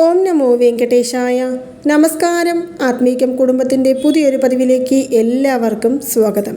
ഓം നമോ വെങ്കടേശായ. നമസ്കാരം. ആത്മീകം കുടുംബത്തിന്റെ പുതിയൊരു പതിവിലേക്ക് എല്ലാവർക്കും സ്വാഗതം.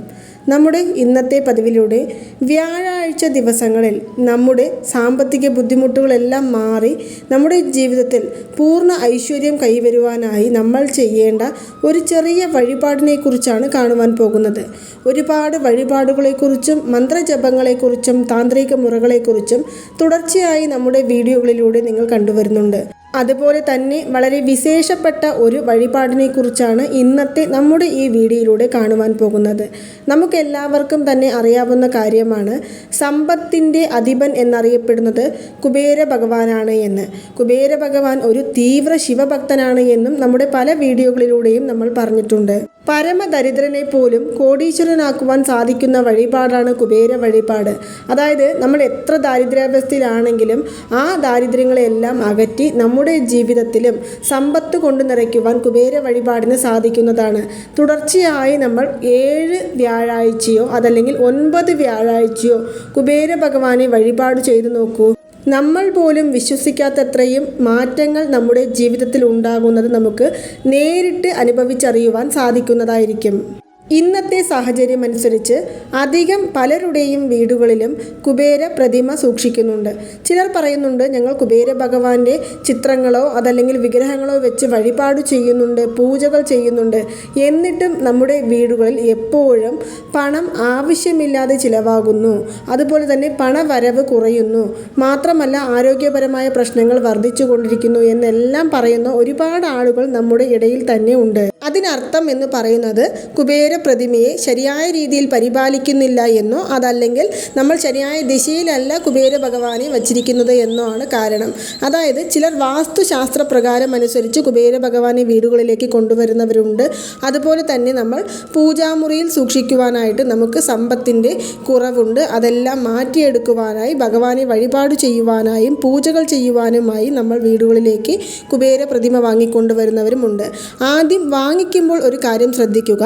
നമ്മുടെ ഇന്നത്തെ പതിവിലൂടെ വ്യാഴാഴ്ച ദിവസങ്ങളിൽ നമ്മുടെ സാമ്പത്തിക ബുദ്ധിമുട്ടുകളെല്ലാം മാറി നമ്മുടെ ജീവിതത്തിൽ പൂർണ ഐശ്വര്യം കൈവരുവാനായി നമ്മൾ ചെയ്യേണ്ട ഒരു ചെറിയ വഴിപാടിനെക്കുറിച്ചാണ് കാണുവാൻ പോകുന്നത്. ഒരുപാട് വഴിപാടുകളെക്കുറിച്ചും മന്ത്രജപങ്ങളെക്കുറിച്ചും താന്ത്രിക മുറകളെക്കുറിച്ചും തുടർച്ചയായി നമ്മുടെ വീഡിയോകളിലൂടെ നിങ്ങൾ കണ്ടുവരുന്നുണ്ട്. അതുപോലെ തന്നെ വളരെ വിശേഷപ്പെട്ട ഒരു വഴിപാടിനെക്കുറിച്ചാണ് ഇന്നത്തെ നമ്മുടെ ഈ വീഡിയോയിലൂടെ കാണുവാൻ പോകുന്നത്. നമുക്കെല്ലാവർക്കും തന്നെ അറിയാവുന്ന കാര്യമാണ് സമ്പത്തിന്റെ അധിപൻ എന്നറിയപ്പെടുന്നത് കുബേര ഭഗവാനാണ് എന്ന്. കുബേര ഭഗവാൻ ഒരു തീവ്ര ശിവഭക്തനാണ് എന്നും നമ്മുടെ പല വീഡിയോകളിലൂടെയും നമ്മൾ പറഞ്ഞിട്ടുണ്ട്. പരമദരിദ്രനെ പോലും കോടീശ്വരനാക്കുവാൻ സാധിക്കുന്ന വഴിപാടാണ് കുബേര വഴിപാട്. അതായത് നമ്മൾ എത്ര ദാരിദ്ര്യാവസ്ഥയിലാണെങ്കിലും ആ ദാരിദ്ര്യങ്ങളെല്ലാം അകറ്റി നമ്മുടെ ജീവിതത്തിലും സമ്പത്ത് കൊണ്ട് നിറയ്ക്കുവാൻ കുബേര വഴിപാടിന് സാധിക്കുന്നതാണ്. തുടർച്ചയായി നമ്മൾ ഏഴ് വ്യാഴാഴ്ചയോ അതല്ലെങ്കിൽ ഒൻപത് വ്യാഴാഴ്ചയോ കുബേര ഭഗവാനെ വഴിപാട് ചെയ്തു നോക്കൂ. നമ്മൾ പോലും വിശ്വസിക്കാത്തത്രയും മാറ്റങ്ങൾ നമ്മുടെ ജീവിതത്തിൽ ഉണ്ടാകുന്നത് നമുക്ക് നേരിട്ട് അനുഭവിച്ചറിയുവാൻ സാധിക്കുന്നതായിരിക്കും. ഇന്നത്തെ സാഹചര്യം അനുസരിച്ച് അധികം പലരുടെയും വീടുകളിലും കുബേര പ്രതിമ സൂക്ഷിക്കുന്നുണ്ട്. ചിലർ പറയുന്നുണ്ട് ഞങ്ങൾ കുബേര ഭഗവാന്റെ ചിത്രങ്ങളോ അതല്ലെങ്കിൽ വിഗ്രഹങ്ങളോ വെച്ച് വഴിപാട് ചെയ്യുന്നുണ്ട് പൂജകൾ ചെയ്യുന്നുണ്ട്. എന്നിട്ടും നമ്മുടെ വീടുകളിൽ എപ്പോഴും പണം ആവശ്യമില്ലാതെ ചിലവാകുന്നു. അതുപോലെ തന്നെ പണവരവ് കുറയുന്നു. മാത്രമല്ല ആരോഗ്യപരമായ പ്രശ്നങ്ങൾ വർദ്ധിച്ചു കൊണ്ടിരിക്കുന്നു എന്നെല്ലാം പറയുന്ന ഒരുപാട് ആളുകൾ നമ്മുടെ ഇടയിൽ തന്നെ ഉണ്ട്. അതിനർത്ഥം എന്ന് പറയുന്നത് കുബേര പ്രതിമയെ ശരിയായ രീതിയിൽ പരിപാലിക്കുന്നില്ല എന്നോ അതല്ലെങ്കിൽ നമ്മൾ ശരിയായ ദിശയിലല്ല കുബേര ഭഗവാനെ വച്ചിരിക്കുന്നത് എന്നോ ആണ് കാരണം. അതായത് ചിലർ വാസ്തുശാസ്ത്ര പ്രകാരം അനുസരിച്ച് കുബേര ഭഗവാനെ വീടുകളിലേക്ക് കൊണ്ടുവരുന്നവരുണ്ട്. അതുപോലെ തന്നെ നമ്മൾ പൂജാമുറിയിൽ സൂക്ഷിക്കുവാനായിട്ട് നമുക്ക് സമ്പത്തിന്റെ കുറവുണ്ട്. അതെല്ലാം മാറ്റിയെടുക്കുവാനായി ഭഗവാനെ വഴിപാട് ചെയ്യുവാനായും പൂജകൾ ചെയ്യുവാനുമായി നമ്മൾ വീടുകളിലേക്ക് കുബേര പ്രതിമ വാങ്ങിക്കൊണ്ടുവരുന്നവരുമുണ്ട്. ആദ്യം വാങ്ങിക്കുമ്പോൾ ഒരു കാര്യം ശ്രദ്ധിക്കുക.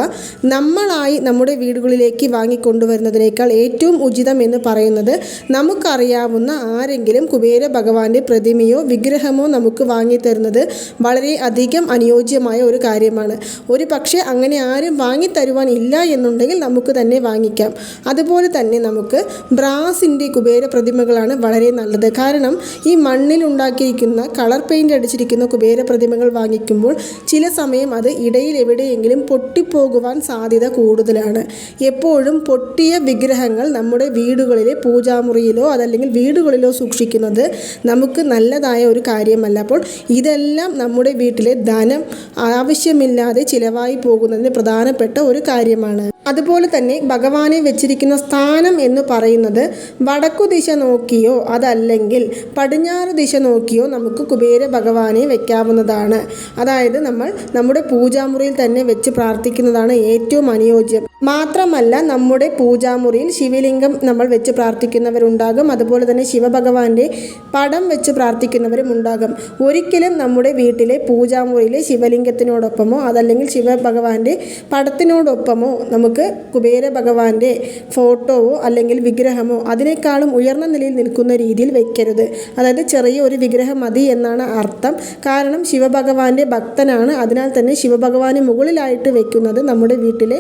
നമ്മളായി നമ്മുടെ വീടുകളിലേക്ക് വാങ്ങിക്കൊണ്ടുവരുന്നതിനേക്കാൾ ഏറ്റവും ഉചിതം എന്ന് പറയുന്നത് നമുക്കറിയാവുന്ന ആരെങ്കിലും കുബേര ഭഗവാന്റെ പ്രതിമയോ വിഗ്രഹമോ നമുക്ക് വാങ്ങിത്തരുന്നത് വളരെ അധികം അനുയോജ്യമായ ഒരു കാര്യമാണ്. ഒരു പക്ഷേ അങ്ങനെ ആരും വാങ്ങിത്തരുവാൻ ഇല്ല എന്നുണ്ടെങ്കിൽ നമുക്ക് തന്നെ വാങ്ങിക്കാം. അതുപോലെ തന്നെ നമുക്ക് ബ്രാസിന്റെ കുബേര പ്രതിമകളാണ് വളരെ നല്ലത്. കാരണം ഈ മണ്ണിൽ ഉണ്ടാക്കിയിരിക്കുന്ന കളർ പെയിന്റ് അടിച്ചിരിക്കുന്ന കുബേര പ്രതിമകൾ വാങ്ങിക്കുമ്പോൾ ചില സമയം അത് ഇടയിൽ എവിടെയെങ്കിലും പൊട്ടിപ്പോകുവാൻ സാധ്യത കൂടുതലാണ്. എപ്പോഴും പൊട്ടിയ വിഗ്രഹങ്ങൾ നമ്മുടെ വീടുകളിലെ പൂജാമുറിയിലോ അതല്ലെങ്കിൽ വീടുകളിലോ സൂക്ഷിക്കുന്നത് നമുക്ക് നല്ലതായ ഒരു കാര്യമല്ല. അപ്പോൾ ഇതെല്ലാം നമ്മുടെ വീട്ടിലെ ധനം ആവശ്യമില്ലാതെ ചിലവായി പോകുന്നതിന് പ്രധാനപ്പെട്ട ഒരു കാര്യമാണ്. അതുപോലെ തന്നെ ഭഗവാനെ വെച്ചിരിക്കുന്ന സ്ഥാനം എന്ന് പറയുന്നത് വടക്കു ദിശ നോക്കിയോ അതല്ലെങ്കിൽ പടിഞ്ഞാറ് ദിശ നോക്കിയോ നമുക്ക് കുബേര ഭഗവാനെ വെക്കാവുന്നതാണ്. അതായത് നമ്മൾ നമ്മുടെ പൂജാമുറിയിൽ തന്നെ വെച്ച് പ്രാർത്ഥിക്കുന്നതാണ് ഏറ്റവും അനുയോജ്യം. മാത്രമല്ല നമ്മുടെ പൂജാമുറിയിൽ ശിവലിംഗം നമ്മൾ വെച്ച് പ്രാർത്ഥിക്കുന്നവരുണ്ടാകും. അതുപോലെ തന്നെ ശിവഭഗവാന്റെ പടം വെച്ച് പ്രാർത്ഥിക്കുന്നവരും ഉണ്ടാകും. ഒരിക്കലും നമ്മുടെ വീട്ടിലെ പൂജാമുറിയിലെ ശിവലിംഗത്തിനോടൊപ്പമോ അതല്ലെങ്കിൽ ശിവഭഗവാന്റെ പടത്തിനോടൊപ്പമോ നമുക്ക് കുബേര ഭഗവാന്റെ ഫോട്ടോവോ അല്ലെങ്കിൽ വിഗ്രഹമോ അതിനേക്കാളും ഉയർന്ന നിലയിൽ നിൽക്കുന്ന രീതിയിൽ വെക്കരുത്. അതായത് ചെറിയ ഒരു വിഗ്രഹം മതി എന്നാണ് അർത്ഥം. കാരണം ശിവഭഗവാന്റെ ഭക്തനാണ്. അതിനാൽ തന്നെ ശിവഭഗവാന് മുകളിലായിട്ട് വെക്കുന്നത് നമ്മുടെ വീട്ടിലെ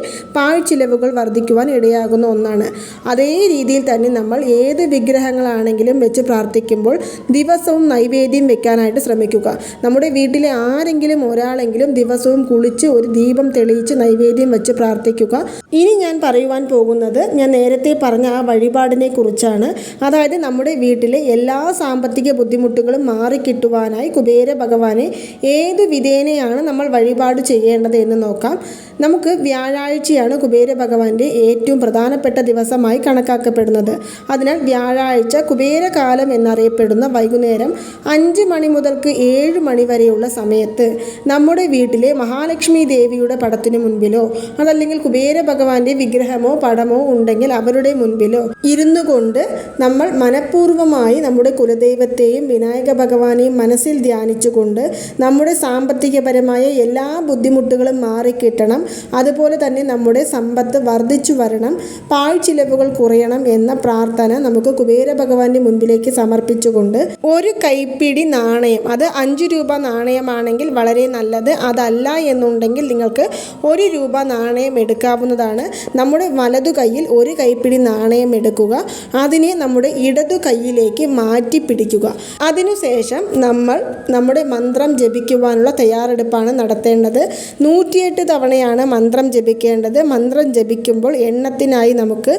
പാഴ്ചിലവുകൾ വർദ്ധിക്കുവാൻ ഇടയാകുന്ന ഒന്നാണ്. അതേ രീതിയിൽ തന്നെ നമ്മൾ ഏത് വിഗ്രഹങ്ങളാണെങ്കിലും വെച്ച് പ്രാർത്ഥിക്കുമ്പോൾ ദിവസവും നൈവേദ്യം വെക്കാനായിട്ട് ശ്രമിക്കുക. നമ്മുടെ വീട്ടിലെ ആരെങ്കിലും ഒരാളെങ്കിലും ദിവസവും കുളിച്ച് ഒരു ദീപം തെളിയിച്ച് നൈവേദ്യം വെച്ച് പ്രാർത്ഥിക്കുക. ഇനി ഞാൻ പറയുവാൻ പോകുന്നത് ഞാൻ നേരത്തെ പറഞ്ഞ ആ വഴിപാടിനെ കുറിച്ചാണ്. അതായത് നമ്മുടെ വീട്ടിലെ എല്ലാ സാമ്പത്തിക ബുദ്ധിമുട്ടുകളും മാറിക്കിട്ടുവാനായി കുബേര ഭഗവാനെ ഏത് വിധേനയാണ് നമ്മൾ വഴിപാട് ചെയ്യേണ്ടത് എന്ന് നോക്കാം. നമുക്ക് വ്യാഴാഴ്ചയാണ് കുബേര ഭഗവാന്റെ ഏറ്റവും പ്രധാനപ്പെട്ട ദിവസമായി കണക്കാക്കപ്പെടുന്നത്. അതിനാൽ വ്യാഴാഴ്ച കുബേരകാലം എന്നറിയപ്പെടുന്ന വൈകുന്നേരം അഞ്ച് മണി മുതൽക്ക് ഏഴ് മണി വരെയുള്ള സമയത്ത് നമ്മുടെ വീട്ടിലെ മഹാലക്ഷ്മി ദേവിയുടെ പടത്തിനു മുൻപിലോ അതല്ലെങ്കിൽ കുബേര ഭഗവാൻ ഭഗവാന്റെ വിഗ്രഹമോ പടമോ ഉണ്ടെങ്കിൽ അവരുടെ മുൻപിലോ ഇരുന്നു കൊണ്ട് നമ്മൾ മനഃപൂർവമായി നമ്മുടെ കുലദൈവത്തെയും വിനായക ഭഗവാനെയും മനസ്സിൽ ധ്യാനിച്ചുകൊണ്ട് നമ്മുടെ സാമ്പത്തികപരമായ എല്ലാ ബുദ്ധിമുട്ടുകളും മാറിക്കിട്ടണം. അതുപോലെ തന്നെ നമ്മുടെ സമ്പത്ത് വർദ്ധിച്ചു വരണം. പാഴ്ചിലവുകൾ കുറയണം എന്ന പ്രാർത്ഥന നമുക്ക് കുബേര ഭഗവാന്റെ മുൻപിലേക്ക് സമർപ്പിച്ചുകൊണ്ട് ഒരു കൈപ്പിടി നാണയം അത് അഞ്ച് രൂപ നാണയമാണെങ്കിൽ വളരെ നല്ലത്. അതല്ല എന്നുണ്ടെങ്കിൽ നിങ്ങൾക്ക് ഒരു രൂപ നാണയം എടുക്കാവുന്നതാണ്. നമ്മുടെ വലതു കയ്യിൽ ഒരു കൈപ്പിടി നാണയം എടുക്കുക അതിനെ നമ്മുടെ ഇടതു കൈയിലേക്ക് മാറ്റി പിടിക്കുക. അതിനുശേഷം നമ്മൾ നമ്മുടെ മന്ത്രം ജപിക്കുവാനുള്ള തയ്യാറെടുപ്പാണ് നടത്തേണ്ടത്. നൂറ്റിയെട്ട് തവണയാണ് മന്ത്രം ജപിക്കേണ്ടത്. മന്ത്രം ജപിക്കുമ്പോൾ എണ്ണത്തിനായി നമുക്ക്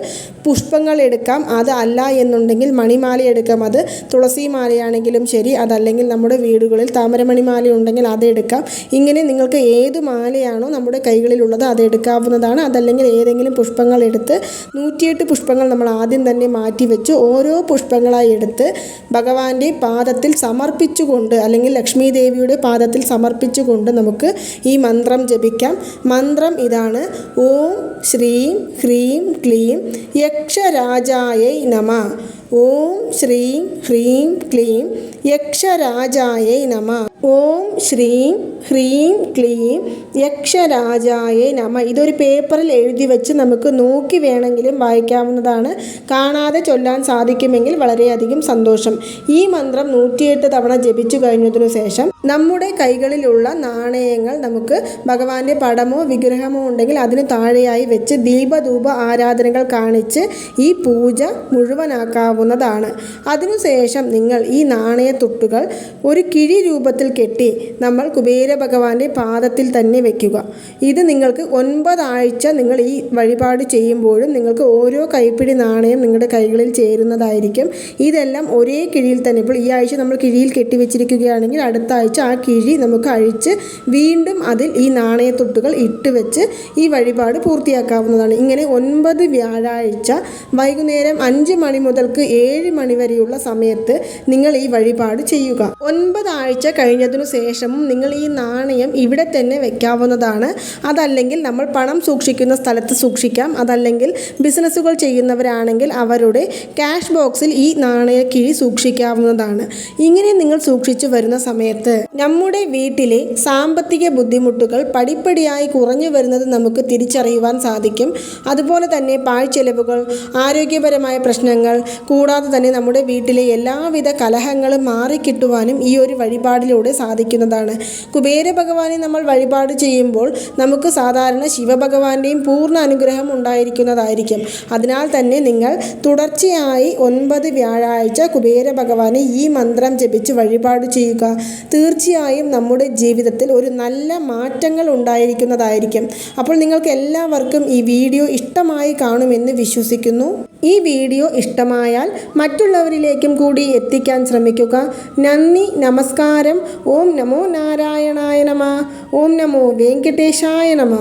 പുഷ്പങ്ങൾ എടുക്കാം. അത് അല്ല എന്നുണ്ടെങ്കിൽ മണിമാല എടുക്കാം. അത് തുളസി മാലയാണെങ്കിലും ശരി അതല്ലെങ്കിൽ നമ്മുടെ വീടുകളിൽ താമരമണിമാല ഉണ്ടെങ്കിൽ അത് എടുക്കാം. ഇങ്ങനെ നിങ്ങൾക്ക് ഏത് മാലയാണോ നമ്മുടെ കൈകളിലുള്ളത് അത് എടുക്കാവുന്നതാണ്. അതല്ലെങ്കിൽ ഏതെങ്കിലും പുഷ്പങ്ങൾ എടുത്ത് നൂറ്റിയെട്ട് പുഷ്പങ്ങൾ നമ്മൾ ആദ്യം തന്നെ മാറ്റി വെച്ച്. ഓരോ പുഷ്പങ്ങളായി എടുത്ത് ഭഗവാന്റെ പാദത്തിൽ സമർപ്പിച്ചുകൊണ്ട് അല്ലെങ്കിൽ ലക്ഷ്മി ദേവിയുടെ പാദത്തിൽ സമർപ്പിച്ചുകൊണ്ട് നമുക്ക് ഈ മന്ത്രം ജപിക്കാം. മന്ത്രം ഇതാണ് ഓം ശ്രീം ഹ്രീം ക്ലീം യക്ഷരാജായൈ നമ. ഓം ശ്രീം ഹ്രീം ക്ലീം യക്ഷരാജായൈ നമ. ഓം ശ്രീം ഹ്രീം ക്ലീം യക്ഷരാജായ നമ. ഇതൊരു പേപ്പറിൽ എഴുതി വെച്ച് നമുക്ക് നോക്കി വേണമെങ്കിലും വായിക്കാവുന്നതാണ്. കാണാതെ ചൊല്ലാൻ സാധിക്കുമെങ്കിൽ വളരെയധികം സന്തോഷം. ഈ മന്ത്രം നൂറ്റിയെട്ട് തവണ ജപിച്ചു കഴിഞ്ഞതിനു ശേഷം നമ്മുടെ കൈകളിലുള്ള നാണയങ്ങൾ നമുക്ക് ഭഗവാന്റെ പടമോ വിഗ്രഹമോ ഉണ്ടെങ്കിൽ അതിന് താഴെയായി വെച്ച് ദീപധൂപ ആരാധനകൾ കാണിച്ച് ഈ പൂജ മുഴുവനാക്കാവുന്നതാണ്. അതിനുശേഷം നിങ്ങൾ ഈ നാണയത്തുട്ടുകൾ ഒരു കിഴി രൂപത്തിൽ കെട്ടി നമ്മൾ കുബേര ഭഗവാന്റെ പാദത്തിൽ തന്നെ വെക്കുക. ഇത് നിങ്ങൾക്ക് ഒൻപതാഴ്ച നിങ്ങൾ ഈ വഴിപാട് ചെയ്യുമ്പോഴും നിങ്ങൾക്ക് ഓരോ കൈപ്പിടി നാണയം നിങ്ങളുടെ കൈകളിൽ ചേരുന്നതായിരിക്കും. ഇതെല്ലാം ഒരേ കിഴിയിൽ തന്നെ. ഇപ്പോൾ ഈ ആഴ്ച നമ്മൾ കിഴിയിൽ വെച്ചിരിക്കുകയാണെങ്കിൽ അടുത്ത ആഴ്ച ആ കിഴി നമുക്ക് അഴിച്ച് വീണ്ടും അതിൽ ഈ നാണയത്തൊട്ടുകൾ ഇട്ട് വെച്ച് ഈ വഴിപാട് പൂർത്തിയാക്കാവുന്നതാണ്. ഇങ്ങനെ ഒൻപത് വ്യാഴാഴ്ച വൈകുന്നേരം അഞ്ച് മണി മുതൽക്ക് ഏഴ് മണി വരെയുള്ള സമയത്ത് നിങ്ങൾ ഈ വഴിപാട് ചെയ്യുക. ഒൻപതാഴ്ച കഴിഞ്ഞതിനു ശേഷവും നിങ്ങൾ ഈ നാണയം ഇവിടെ തന്നെ വെക്കാവുന്നതാണ്. അതല്ലെങ്കിൽ നമ്മൾ പണം സൂക്ഷിക്കുന്ന സ്ഥലത്ത് സൂക്ഷിക്കാം. അതല്ലെങ്കിൽ ബിസിനസ്സുകൾ ചെയ്യുന്നവരാണെങ്കിൽ അവരുടെ ക്യാഷ് ബോക്സിൽ ഈ നാണയ കിഴി സൂക്ഷിക്കാവുന്നതാണ്. ഇങ്ങനെ നിങ്ങൾ സൂക്ഷിച്ചു വരുന്ന സമയത്ത് നമ്മുടെ വീട്ടിലെ സാമ്പത്തിക ബുദ്ധിമുട്ടുകൾ പടിപ്പടിയായി കുറഞ്ഞു വരുന്നത് നമുക്ക് തിരിച്ചറിയുവാൻ സാധിക്കും. അതുപോലെ തന്നെ പാഴ്ചെലവുകൾ ആരോഗ്യപരമായ പ്രശ്നങ്ങൾ കൂടാതെ തന്നെ നമ്മുടെ വീട്ടിലെ എല്ലാവിധ കലഹങ്ങളും മാറിക്കിട്ടുവാനും ഈ ഒരു വഴിപാടിലൂടെ സാധിക്കുന്നതാണ്. കുബേര ഭഗവാനെ നമ്മൾ വഴിപാട് ചെയ്യുമ്പോൾ നമുക്ക് സാധാരണ ശിവഭഗവാന്റെയും പൂർണ അനുഗ്രഹം ഉണ്ടായിരിക്കുന്നതായിരിക്കും. അതിനാൽ തന്നെ നിങ്ങൾ തുടർച്ചയായി ഒൻപത് വ്യാഴാഴ്ച കുബേര ഭഗവാനെ ഈ മന്ത്രം ജപിച്ച് വഴിപാട് ചെയ്യുക. തീർച്ചയായും നമ്മുടെ ജീവിതത്തിൽ ഒരു നല്ല മാറ്റങ്ങൾ ഉണ്ടായിരിക്കുന്നതായിരിക്കും. അപ്പോൾ നിങ്ങൾക്ക് എല്ലാവർക്കും ഈ വീഡിയോ ഇഷ്ടമായി കാണുമെന്ന് വിശ്വസിക്കുന്നു. ഈ വീഡിയോ ഇഷ്ടമായാൽ മറ്റുള്ളവരിലേക്കും കൂടി എത്തിക്കാൻ ശ്രമിക്കുക. നന്ദി നമസ്കാരം. ഓം നമോ നാരായണായ നമ. ഓം നമോ വെങ്കടേശായ നമ.